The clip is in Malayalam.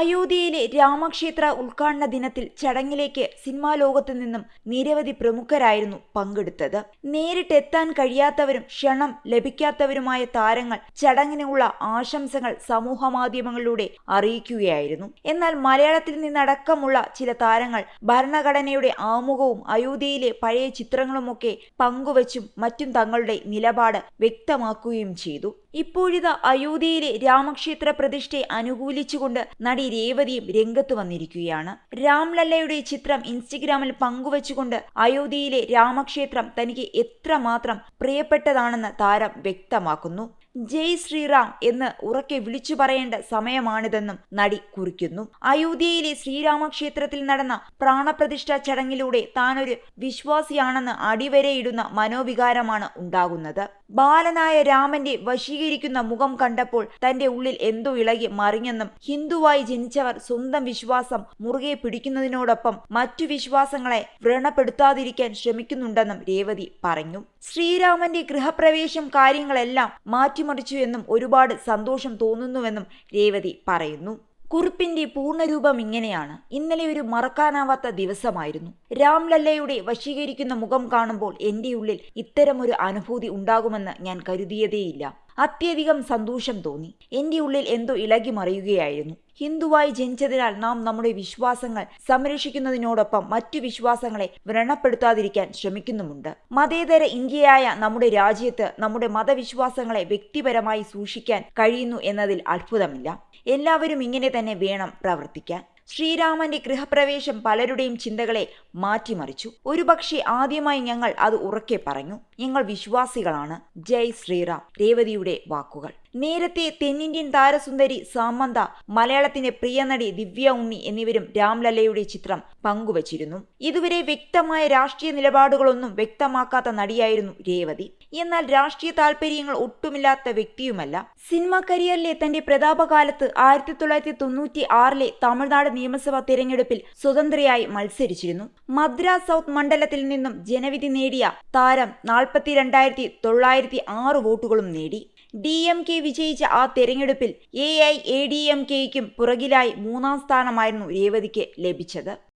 അയോധ്യയിലെ രാമക്ഷേത്ര ഉദ്ഘാടന ദിനത്തിൽ ചടങ്ങിലേക്ക് സിനിമാ ലോകത്തു നിന്നും നിരവധി പ്രമുഖരായിരുന്നു പങ്കെടുത്തത്. നേരിട്ടെത്താൻ കഴിയാത്തവരും ക്ഷണം ലഭിക്കാത്തവരുമായ താരങ്ങൾ ചടങ്ങിനുള്ള ആശംസകൾ സമൂഹ മാധ്യമങ്ങളിലൂടെ അറിയിക്കുകയായിരുന്നു. എന്നാൽ മലയാളത്തിൽ നിന്നടക്കമുള്ള ചില താരങ്ങൾ ഭരണഘടനയുടെ ആമുഖവും അയോധ്യയിലെ പഴയ ചിത്രങ്ങളുമൊക്കെ പങ്കുവച്ചും മറ്റും തങ്ങളുടെ നിലപാട് വ്യക്തമാക്കുകയും ചെയ്തു. ഇപ്പോഴിതാ അയോധ്യയിലെ രാമക്ഷേത്ര പ്രതിഷ്ഠയെ അനുകൂലിച്ചുകൊണ്ട് നടി രേവതിയും രംഗത്ത് വന്നിരിക്കുകയാണ്. രാംലല്ലയുടെ ചിത്രം ഇൻസ്റ്റഗ്രാമിൽ പങ്കുവച്ചുകൊണ്ട് അയോധ്യയിലെ രാമക്ഷേത്രം തനിക്ക് എത്രമാത്രം പ്രിയപ്പെട്ടതാണെന്ന് താരം വ്യക്തമാക്കുന്നു. ജയ് ശ്രീറാം എന്ന് ഉറക്കെ വിളിച്ചു പറയേണ്ട സമയമാണിതെന്നും നടി കുറിക്കുന്നു. അയോധ്യയിലെ ശ്രീരാമക്ഷേത്രത്തിൽ നടന്ന പ്രാണപ്രതിഷ്ഠ ചടങ്ങിലൂടെ താനൊരു വിശ്വാസിയാണെന്ന് അടിവരയിടുന്ന മനോവികാരമാണ് ഉണ്ടാകുന്നത്. ബാലനായ രാമന്റെ വശീകരിക്കുന്ന മുഖം കണ്ടപ്പോൾ തന്റെ ഉള്ളിൽ എന്തോ ഇളകി മറിഞ്ഞെന്നും ഹിന്ദുവായി ജനിച്ചവർ സ്വന്തം വിശ്വാസം മുറുകെ പിടിക്കുന്നതിനോടൊപ്പം മറ്റു വിശ്വാസങ്ങളെ വ്രണപ്പെടുത്താതിരിക്കാൻ ശ്രമിക്കുന്നുണ്ടെന്നും രേവതി പറഞ്ഞു. ശ്രീരാമന്റെ ഗൃഹപ്രവേശം കാര്യങ്ങളെല്ലാം മാറ്റിമറിച്ചു എന്നും ഒരുപാട് സന്തോഷം തോന്നുന്നുവെന്നും രേവതി പറയുന്നു. കുറിപ്പിന്റെ പൂർണരൂപം ഇങ്ങനെയാണ്. ഇന്നലെ ഒരു മറക്കാനാവാത്ത ദിവസമായിരുന്നു. രാംലല്ലയുടെ വശീകരിക്കുന്ന മുഖം കാണുമ്പോൾ എന്റെ ഉള്ളിൽ ഇത്തരമൊരു അനുഭൂതി ഉണ്ടാകുമെന്ന് ഞാൻ കരുതിയതേയില്ല. അത്യധികം സന്തോഷം തോന്നി. എന്റെ ഉള്ളിൽ എന്തോ ഇളകി മറിയുകയായിരുന്നു ഹിന്ദുവായി ജനിച്ചതിനാൽ നാം നമ്മുടെ വിശ്വാസങ്ങൾ സംരക്ഷിക്കുന്നതിനോടൊപ്പം മറ്റു വിശ്വാസങ്ങളെ വ്രണപ്പെടുത്താതിരിക്കാൻ ശ്രമിക്കുന്നുമുണ്ട്. മതേതര ഇന്ത്യയായ നമ്മുടെ രാജ്യത്ത് നമ്മുടെ മതവിശ്വാസങ്ങളെ വ്യക്തിപരമായി സൂക്ഷിക്കാൻ കഴിയുന്നു എന്നതിൽ അത്ഭുതമില്ല. എല്ലാവരും ഇങ്ങനെ തന്നെ വേണം പ്രവർത്തിക്കാൻ. ശ്രീരാമന്റെ ഗൃഹപ്രവേശം പലരുടെയും ചിന്തകളെ മാറ്റിമറിച്ചു. ഒരുപക്ഷെ ആദ്യമായി ഞങ്ങൾ അത് ഉറക്കെ പറഞ്ഞു. ഞങ്ങൾ വിശ്വാസികളാണ്. ജയ് ശ്രീറാം. രേവതിയുടെ വാക്കുകൾ. നേരത്തെ തെന്നിന്ത്യൻ താരസുന്ദരി സാമന്ത മലയാളത്തിന്റെ പ്രിയനടി ദിവ്യ ഉണ്ണി എന്നിവരും രാംലല്ലയുടെ ചിത്രം പങ്കുവച്ചിരുന്നു. ഇതുവരെ വ്യക്തമായ രാഷ്ട്രീയ നിലപാടുകളൊന്നും വ്യക്തമാക്കാത്ത നടിയായിരുന്നു രേവതി. എന്നാൽ രാഷ്ട്രീയ താല്പര്യങ്ങൾ ഒട്ടുമില്ലാത്ത വ്യക്തിയുമല്ല. സിനിമാ കരിയറിലെ തന്റെ പ്രതാപകാലത്ത് ആയിരത്തി തൊള്ളായിരത്തി തൊണ്ണൂറ്റി ആറിലെ തമിഴ്നാട് നിയമസഭാ തെരഞ്ഞെടുപ്പിൽ സ്വതന്ത്രയായി മത്സരിച്ചിരുന്നു. മദ്രാസ് സൗത്ത് മണ്ഡലത്തിൽ നിന്നും ജനവിധി നേടിയ താരം നാൽപ്പത്തിരണ്ടായിരത്തി തൊള്ളായിരത്തി ആറ് വോട്ടുകളും നേടി. ഡി എം കെ വിജയിച്ച ആ തെരഞ്ഞെടുപ്പിൽ A I A D M കെയ്ക്കും പുറകിലായി മൂന്നാം സ്ഥാനമായിരുന്നു രേവതിക്ക് ലഭിച്ചത്.